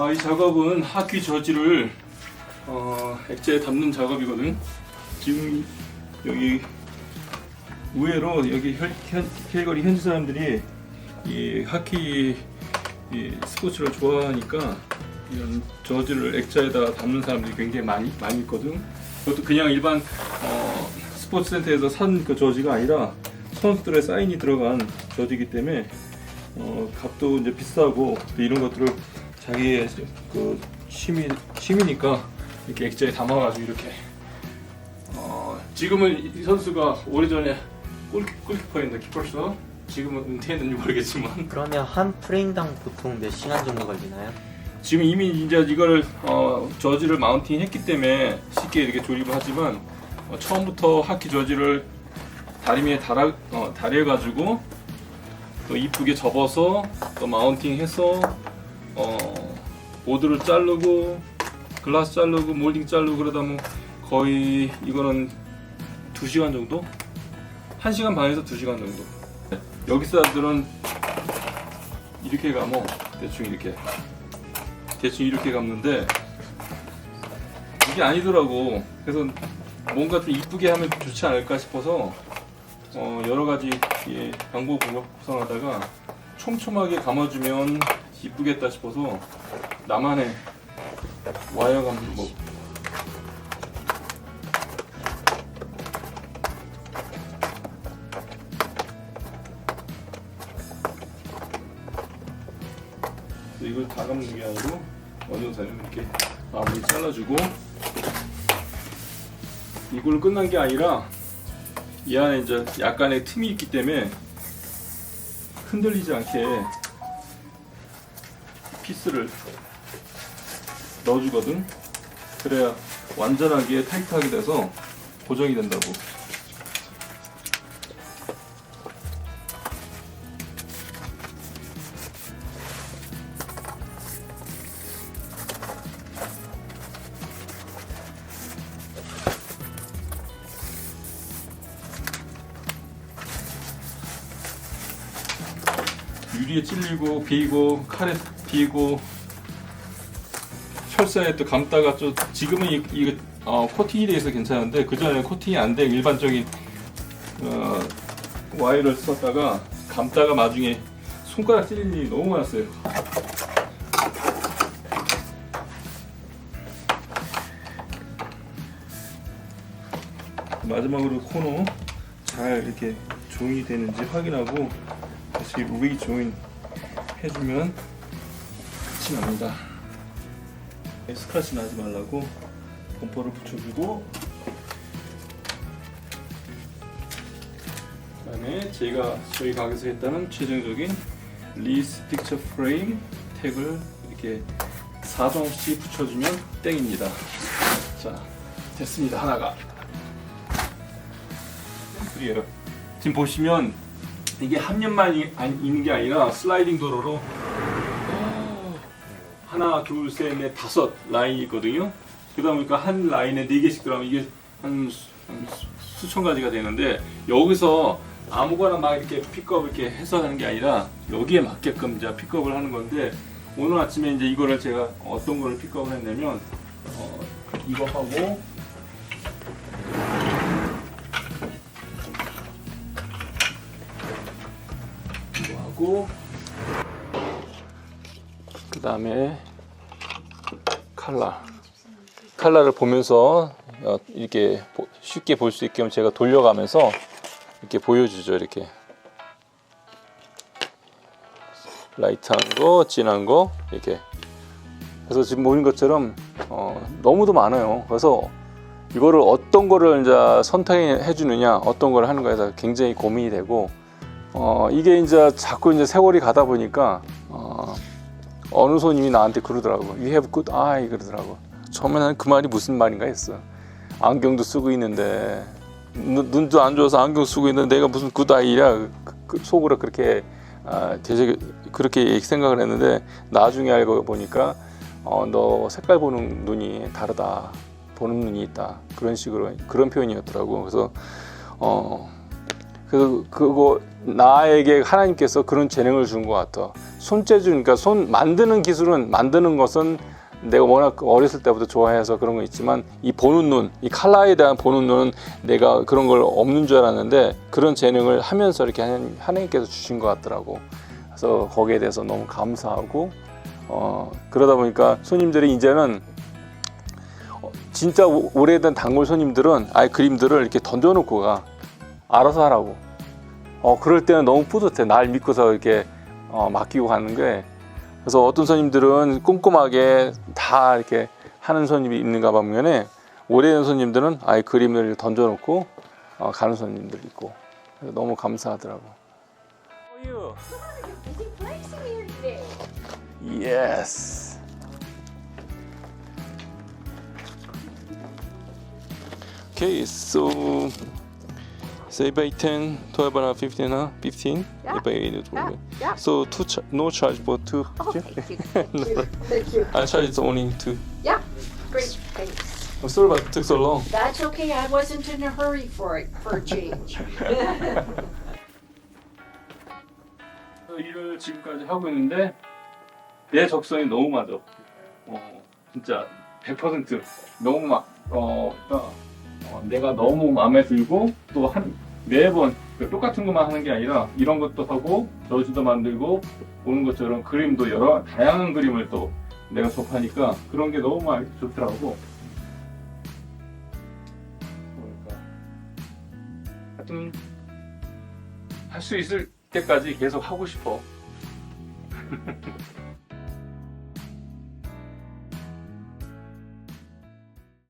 아, 이 작업은 하퀴 저지를 어, 액자에 담는 작업이거든. 지금 여기 의외로 여기 혈, 현, 캘거리 현지 사람들이 이 하키 이 스포츠를 좋아하니까 이런 저지를 액자에다가 담는 사람들이 굉장히 많이 많이 있거든. 그것도 그냥 일반 어, 스포츠 센터에서 산 그 저지가 아니라 선수들의 사인이 들어간 저지이기 때문에 어, 값도 이제 비싸고 또 이런 것들을 자기의 그 취미 취미니까 이렇게 액자에 담아가지고 이렇게 어, 지금은 이 선수가 오래전에 골, 골키퍼였는데 키퍼서 지금은 은퇴했는지 모르겠지만 그러면 한 프레임당 보통 몇 시간 정도 걸리나요? 지금 이미 이제 이거를 어, 저지를 마운팅 했기 때문에 쉽게 이렇게 조립을 하지만 어, 처음부터 하키 저지를 다리미에 달아 어, 달여가지고 또 이쁘게 접어서 또 마운팅해서 어, 보드를 자르고 글라스 자르고 몰딩 자르고 그러다 뭐 거의 이거는 2시간 정도? 1시간 반에서 2시간 정도 여기 사람들은 이렇게 감어 대충 이렇게 대충 이렇게 감는데 이게 아니더라고. 그래서 뭔가 좀 이쁘게 하면 좋지 않을까 싶어서 어, 여러 가지 예, 방법을 구성하다가 촘촘하게 감아주면 이쁘겠다 싶어서 나만의 와이어 감법. 이걸 다 감는 게 아니고 어느 정도 되면 이렇게 마무리 잘라주고 이걸로 끝난 게 아니라 이 안에 이제 약간의 틈이 있기 때문에 흔들리지 않게 피스를 넣어주거든. 그래야 완전하게 타이트하게 돼서 고정이 된다고. 유리에 찔리고 비고 칼에 비고 철사에 또 감다가 좀 지금은 이, 이 어, 코팅이 돼 있어 괜찮은데 그 전에 코팅이 안 된 일반적인 어, 와이를 썼다가 감다가 나중에 손가락 찔릴 일이 너무 많았어요. 마지막으로 코너 잘 이렇게 조인이 되는지 확인하고 다시 리조인 해주면 끝이 납니다. 스크래치 나지 말라고 범퍼를 붙여주고 그다음에 제가 저희 가게에서 했다는 최종적인 리스 픽처 프레임 택을 이렇게 4점씩 붙여주면 땡입니다. 자 됐습니다 하나가 그래요. 지금 보시면 이게 한 면만 있는 게 아니라 슬라이딩 도로로 하나, 둘, 셋, 넷, 다섯 라인이 있거든요. 그러다 보니까 한 라인에 네 개씩 들어가면 이게 한, 수- 한 수- 수천 가지가 되는데 여기서 아무거나 막 이렇게 픽업 이렇게 해서 하는 게 아니라 여기에 맞게끔 이제 픽업을 하는 건데 오늘 아침에 이제 이거를 제가 어떤 거를 픽업을 했냐면 어, 이거 하고 다음에 칼라. 칼라를 보면서 어, 이렇게 보- 쉽게 볼 수 있게 제가 돌려가면서 이렇게 보여주죠 이렇게. 라이트한 거 진한 거 이렇게. 그래서 지금 보는 것처럼 어, 너무도 많아요. 그래서 이거를 어떤 거를 이제 선택해 주느냐 어떤 걸 하는 거에서 굉장히 고민이 되고 어, 이게 이제 자꾸 이제 세월이 가다 보니까 어, 어느 손님이 나한테 그러더라고. You have good eye 그러더라고. 처음에는 그 말이 무슨 말인가 했어. 안경도 쓰고 있는데 눈, 눈도 안 좋아서 안경 쓰고 있는데 내가 무슨 good eye야 그- 그 속으로 그렇게 아, 되게 그렇게 생각을 했는데 나중에 알고 보니까 어, 너 색깔 보는 눈이 다르다. 보는 눈이 있다. 그런 식으로 그런 표현이었더라고. 그래서 어 그, 그거 나에게 하나님께서 그런 재능을 준 것 같아. 손재주 그러니까 손 만드는 기술은 만드는 것은 내가 워낙 어렸을 때부터 좋아해서 그런 거 있지만 이 보는 눈, 이 칼라에 대한 보는 눈은 내가 그런 걸 없는 줄 알았는데 그런 재능을 하면서 이렇게 하나님- 하나님께서 주신 것 같더라고. 그래서 거기에 대해서 너무 감사하고 어, 그러다 보니까 손님들이 이제는 어, 진짜 오- 오래된 단골 손님들은 아예 그림들을 이렇게 던져놓고 가 알아서 하라고. 어 그럴 때는 너무 뿌듯해. 날 믿고서 이렇게 어, 맡기고 가는 게. 그래서 어떤 손님들은 꼼꼼하게 다 이렇게 하는 손님이 있는가 보면은 오래된 손님들은 아예 그림을 던져놓고 어, 가는 손님들 있고 그래서 너무 감사하더라고. Today. Yes. Okay, so say by 10, 12 and a half, 15 and a half, 15. Yeah. If I ate it Yeah, wrong. yeah. So two ch- no charge for two. Oh, thank you. Thank you. Thank you. I charge it's only two. Yeah, great, thanks. I'm sorry about it took so long. That's okay, I wasn't in a hurry for it, for a change. 일을 지금까지 하고 있는데 내 적성이 너무 맞아. 어, 진짜 100% 너무 막 어, 그러니까, 어, 내가 너무 마음에 들고 또 한 매번 그 똑같은 것만 하는 게 아니라 이런 것도 하고 저지도 만들고 보는 것처럼 그림도 여러 다양한 그림을 또 내가 접하니까 그런 게 너무 많이 좋더라고. 그러니까 하여튼 할 수 있을 때까지 계속 하고 싶어.